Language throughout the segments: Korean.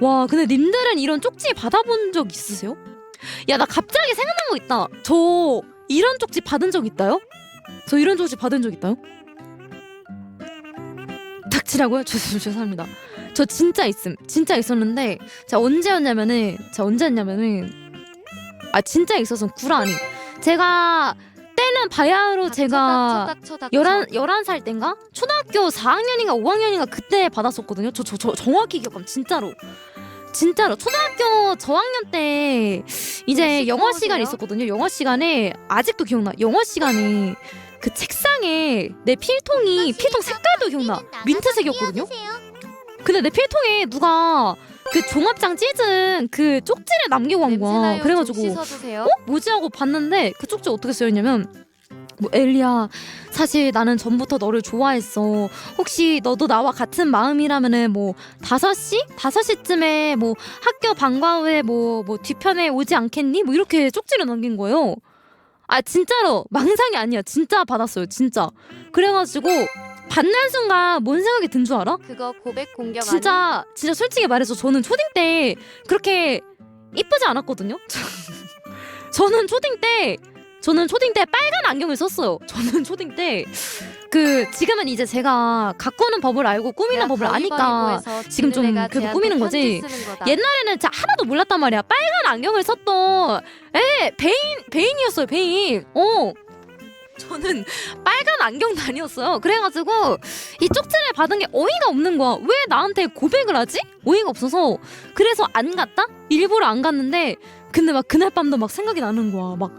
와 근데 님들은 이런 쪽지 받아본 적 있으세요? 야 나 갑자기 생각난 거 있다. 저 이런 쪽지 받은 적 있다요? 저 이런 쪽지 받은 적 있다요? 닥치라고요? 죄, 죄- 죄송합니다. 저 진짜 있음. 진짜 있었는데 제가 언제였냐면은 제가 언제였냐면은 아 진짜 있어서 구라니. 제가 때는 바야흐로 제가 열한 열한 살 땐가 초등학교 4학년인가 5학년인가 그때 받았었거든요. 저 저 저 정확히 기억함 진짜로. 진짜로 초등학교 저학년 때 이제 영어? 시간 있었거든요. 영어 시간에 아직도 기억나. 영어 시간에 그 책상에 내 필통이 필통 색깔도 기억나. 민트색이었거든요. 근데 내 필통에 누가 그 종합장 찢은 그 쪽지를 남기고 간 거야. 그래가지고. 어? 뭐지 하고 봤는데 그 쪽지 어떻게 쓰였냐면 뭐 엘리야 사실 나는 전부터 너를 좋아했어. 혹시 너도 나와 같은 마음이라면은 뭐 다섯 시? 다섯 시쯤에 뭐 학교 방과 후에 뭐 뭐 뒤편에 오지 않겠니? 뭐 이렇게 쪽지를 남긴 거예요. 아 진짜로. 망상이 아니야. 진짜 받았어요. 진짜. 그래가지고 받는 순간 뭔 생각이 든 줄 알아? 그거 고백 공격 아니? 진짜 진짜 솔직히 말해서 저는 초딩 때 그렇게 이쁘지 않았거든요. 저는 초딩 때 저는 초딩 때 빨간 안경을 썼어요. 저는 초딩 때 그 지금은 이제 제가 가꾸는 법을 알고 꾸미는 법을 아니까 지금 좀 그래도 꾸미는 거지. 옛날에는 진짜 하나도 몰랐단 말이야. 빨간 안경을 썼던 에 베인 베인이었어요. 베인. 어. 저는 빨간 안경도 아니었어요. 그래가지고 이 쪽지를 받은 게 어이가 없는 거야. 왜 나한테 고백을 하지? 어이가 없어서 그래서 안 갔다? 일부러 안 갔는데 근데 막 그날 밤도 막 생각이 나는 거야. 막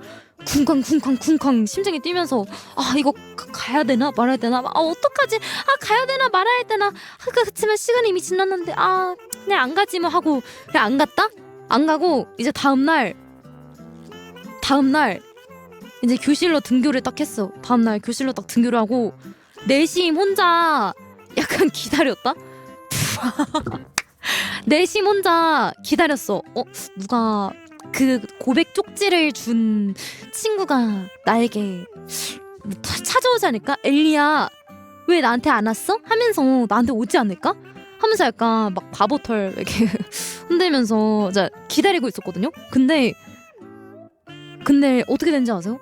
쿵쾅 쿵쾅 쿵쾅 심장이 뛰면서 아 이거 가- 가야 되나 말아야 되나 아 어떡하지 아 가야 되나 말아야 되나 아 그렇지만 시간이 이미 지났는데 아 그냥 안 가지 뭐 하고 그냥 안 갔다 안 가고 이제 다음 날 다음 날 이제 교실로 등교를 딱 했어 다음 날 교실로 딱 등교를 하고 내심 혼자 약간 기다렸다 내심 혼자 기다렸어 어 누가 그 고백 쪽지를 준 친구가 나에게 뭐 차- 찾아오지 않을까? 엘리야 왜 나한테 안 왔어? 하면서 나한테 오지 않을까? 하면서 약간 막 바보털 이렇게 흔들면서 기다리고 있었거든요. 근데 근데 어떻게 된지 아세요?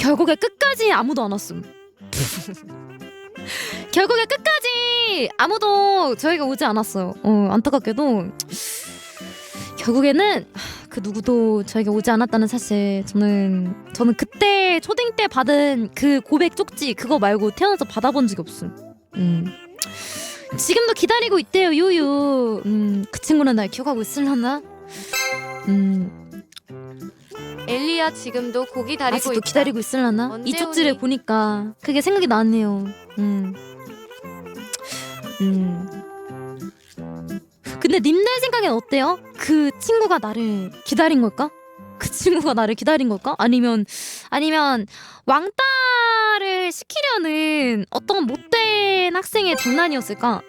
결국에 끝까지 아무도 안 왔음. 결국에 끝까지 아무도 저희가 오지 않았어요. 어, 안타깝게도 결국에는 그 누구도 저에게 오지 않았다는 사실 저는 저는 그때 초딩 때 받은 그 고백 쪽지 그거 말고 태어나서 받아본 적이 없음. 음. 지금도 기다리고 있대요 유유. 음, 그 친구는 날 기억하고 있을려나? 음, 엘리야 지금도 고기 다리고 아직도 있다. 기다리고 있을려나? 언제 이 쪽지를 오니? 보니까 그게 생각이 나네요. 음, 음. 근데 님들 생각엔 어때요? 그 친구가 나를 기다린 걸까? 그 친구가 나를 기다린 걸까? 아니면 아니면 왕따를 시키려는 어떤 못된 학생의 장난이었을까?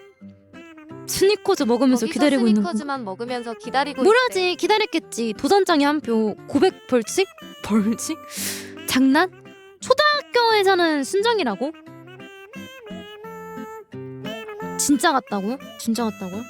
스니커즈 먹으면서 거기서 기다리고 있는 거. 스니커즈만 먹으면서 기다리고 뭐라지? 기다렸겠지. 도전장에 한 표. 고백 벌칙? 벌칙? 장난? 초등학교에서는 순정이라고? 진짜 같다고요? 진짜 같다고요